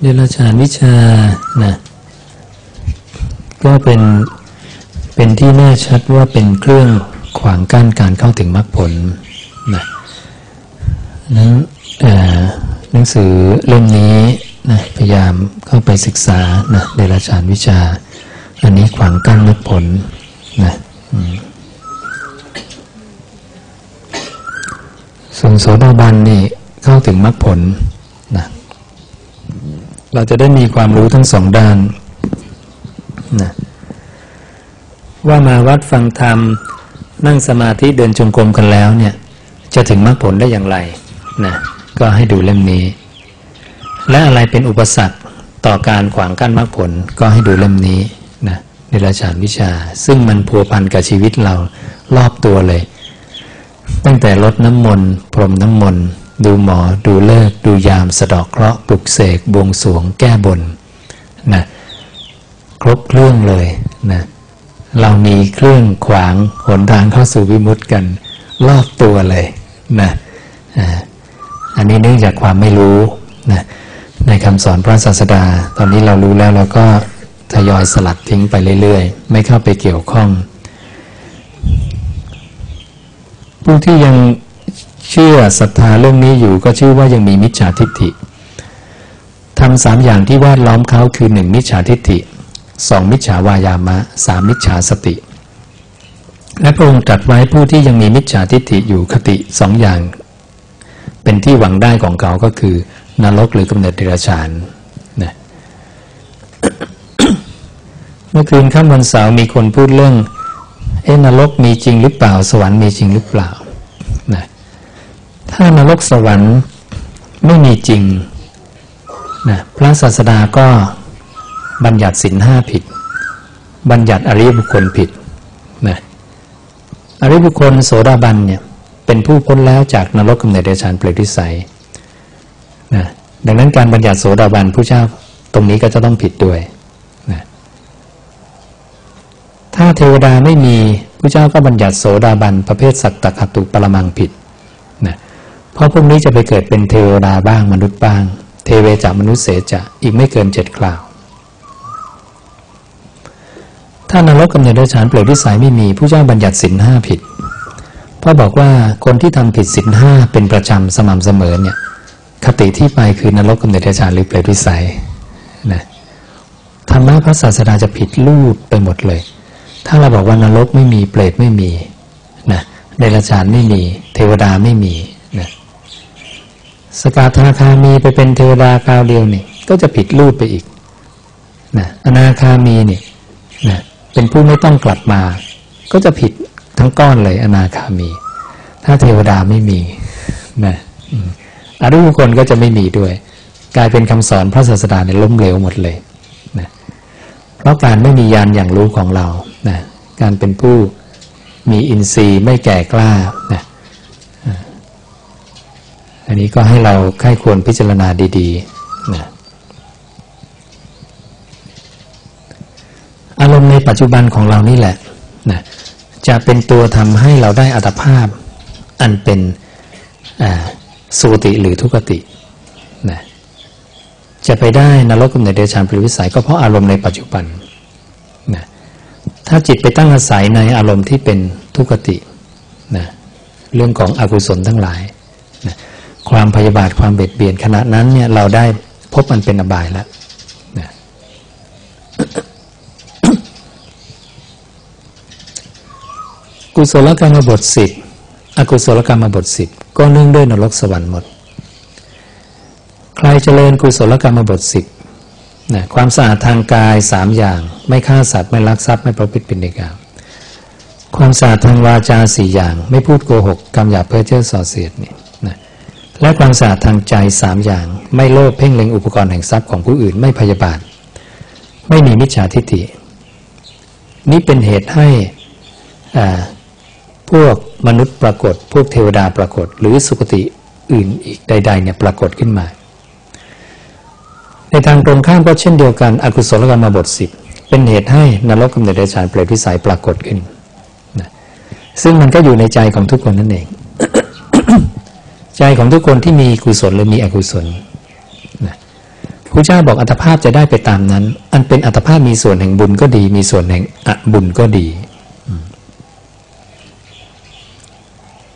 เดรัจฉานวิชานะก็เป็นเป็นที่แน่ชัดว่าเป็นเครื่องขวางกั้นการเข้าถึงมรรคผลนะนั้นหนังสือเล่มนี้นะพยายามเข้าไปศึกษานะเดรัจฉานวิชา อันนี้ขวางกั้นมรรคผลนะส่วนโสดาบันนี่เข้าถึงมรรคผลนะ เราจะได้มีความรู้ทั้งสองด้านนะว่ามาวัดฟังธรรม นั่งสมาธิเดินจงกรมกันแล้วเนี่ย จะถึงมรรคผลได้อย่างไรนะก็ให้ดูเล่มนี้ และอะไรเป็นอุปสรรคต่อการขวางกั้นมรรคผลก็ให้ดูเล่มนี้นะในราชานวิชา ซึ่งมันพัวพันกับชีวิตเรารอบตัวเลย ตั้งแต่ลดน้ำมนต์พรมน้ำมนต์ ดูหมอดูเลิกดูยามสะดอกเคราะห์ปลุกเสกบวงสวงแก้บนนะครบเครื่องเลยนะเรามีเครื่องขวางหนทางเข้าสู่วิมุตติกันรอบตัวเลยนะอันนี้เนื่องจากความไม่รู้นะในคำสอนพระศาสดา ตอนนี้เรารู้แล้วเราก็ทยอยสลัดทิ้งไปเรื่อยๆ ไม่เข้าไปเกี่ยวข้อง ผู้ที่ยัง เชื่อศรัทธาเรื่องนี้อยู่ก็ชื่อว่ายังมีมิจฉาทิฏฐิทำสามอย่างที่วาดล้อมเขาคือหนึ่งมิจฉาทิฏฐิสองมิจฉาวายามะสามมิจฉาสติ และพระองค์ตรัสไว้ผู้ที่ยังมีมิจฉาทิฏฐิอยู่คติสองอย่าง เป็นที่หวังได้ของเขาก็คือนรกหรือกำเนิดเดรัจฉานนะเมื่อคืนค่ำวันเสาร์มีคนพูดเรื่อง เอ๊นรกมีจริงหรือเปล่า สวรรค์มีจริงหรือเปล่า ถ้านรกสวรรค์ไม่มีจริงนะพระศาสดาก็บัญญัติสินห้าผิด บัญญัติอริยบุคคลผิดนะอริยบุคคลโสดาบันเนี่ยเป็นผู้พ้นแล้วจากนรกกำเนิดเดชานเปรตวิสัยนะดังนั้นการบัญญัติโสดาบันผู้เจ้าตรงนี้ก็จะต้องผิดด้วยนะถ้าเทวดาไม่มีผู้เจ้าก็บัญญัติโสดาบันประเภทสัตตคตุปรมังผิด เพราะพวกนี้จะไปเกิดเป็นเทวดาบ้างมนุษย์บ้าง เทเวจะมนุษย์เสจะอีกไม่เกินเจ็ดคราว ถ้านรกกำเนิดเดชานเปลือยวิสัยไม่มีผู้เจ้าบัญญัติสินห้าผิดเพราะบอกว่าคนที่ทำผิดสินห้าเป็นประจำสม่ำเสมอเนี่ยคติที่ไปคือนรกกำเนิดเดชานหรือเปลือยวิสัยนะธรรมะพระศาสดาจะผิดลูดไปหมดเลย ถ้าเราบอกว่านรกไม่มีเปรตไม่มีนะเดรัจฉานไม่มี เทวดาไม่มี สกาธาคามีไปเป็นเทวดาคราวเดียวนี่ก็จะผิดลูดไปอีกนะอนาคามีนี่นะเป็นผู้ไม่ต้องกลับมา ก็จะผิดทั้งก้อนเลยอนาคามี ถ้าเทวดาไม่มีนะอริยุคนก็จะไม่มีด้วย กลายเป็นคำสอนพระศาสดาในล้มเหลวหมดเลยนะเพราะการไม่มียานอย่างรู้ของเรานะการเป็นผู้มีอินทรีย์ไม่แก่กล้านะ อันนี้ก็ให้เราใคร่ควรพิจารณาดีๆนะอารมณ์ในปัจจุบันของเรานี่แหละนะจะเป็นตัวทำให้เราได้อัตภาพ อันเป็นสุติหรือทุกตินะจะไปได้นรกกำเนิดเดชานปริวิสัยก็เพราะอารมณ์ในปัจจุบันนะถ้าจิตไปตั้งอาศัยในอารมณ์ที่เป็นทุกตินะเรื่องของอกุศลทั้งหลายนะ ความพยาบาทความเบียดเบียนขณะนั้นเนี่ยเราได้พบมันเป็นอบายแล้วนะกุศลกรรมบทสิบอกุศลกรรมบทสิบก็เนื่องด้วยนรกสวรรค์หมด ใครเจริญกุศลกรรมบทสิบนะความสะอาดทางกายสามอย่าง ไม่ฆ่าสัตว์ไม่ลักทรัพย์ไม่ประพฤติผิดในกามความสะอาดทางวาจาสี่อย่าง ไม่พูดโกหกกำหยาเพ้อเจ้อส่อเสียดนี่ และความสะอาดทางใจสามอย่าง ไม่โลภเพ่งเล็งอุปกรณ์แห่งทรัพย์ของผู้อื่นไม่พยาบาท ไม่มีมิจฉาทิฏฐิ นี่เป็นเหตุให้พวกมนุษย์ปรากฏ พวกเทวดาปรากฏ หรือสุคติอื่นอีกใด ๆ เนี่ยปรากฏขึ้นมา ในทางตรงข้ามก็เช่นเดียวกันอกุศลกรรมบทสิบเป็นเหตุให้นรกกำเนิดเดชานเปรตวิสัยปรากฏขึ้นนะซึ่งมันก็อยู่ในใจของทุกคนนั่นเอง ใจของทุกคนที่มีกุศลหรือมีอกุศลนะผระเจ้าบอกอัตภาพจะได้ไปตามนั้น อันเป็นอัตภาพมีส่วนแห่งบุญก็ดี มีส่วนแห่งอบุญก็ดี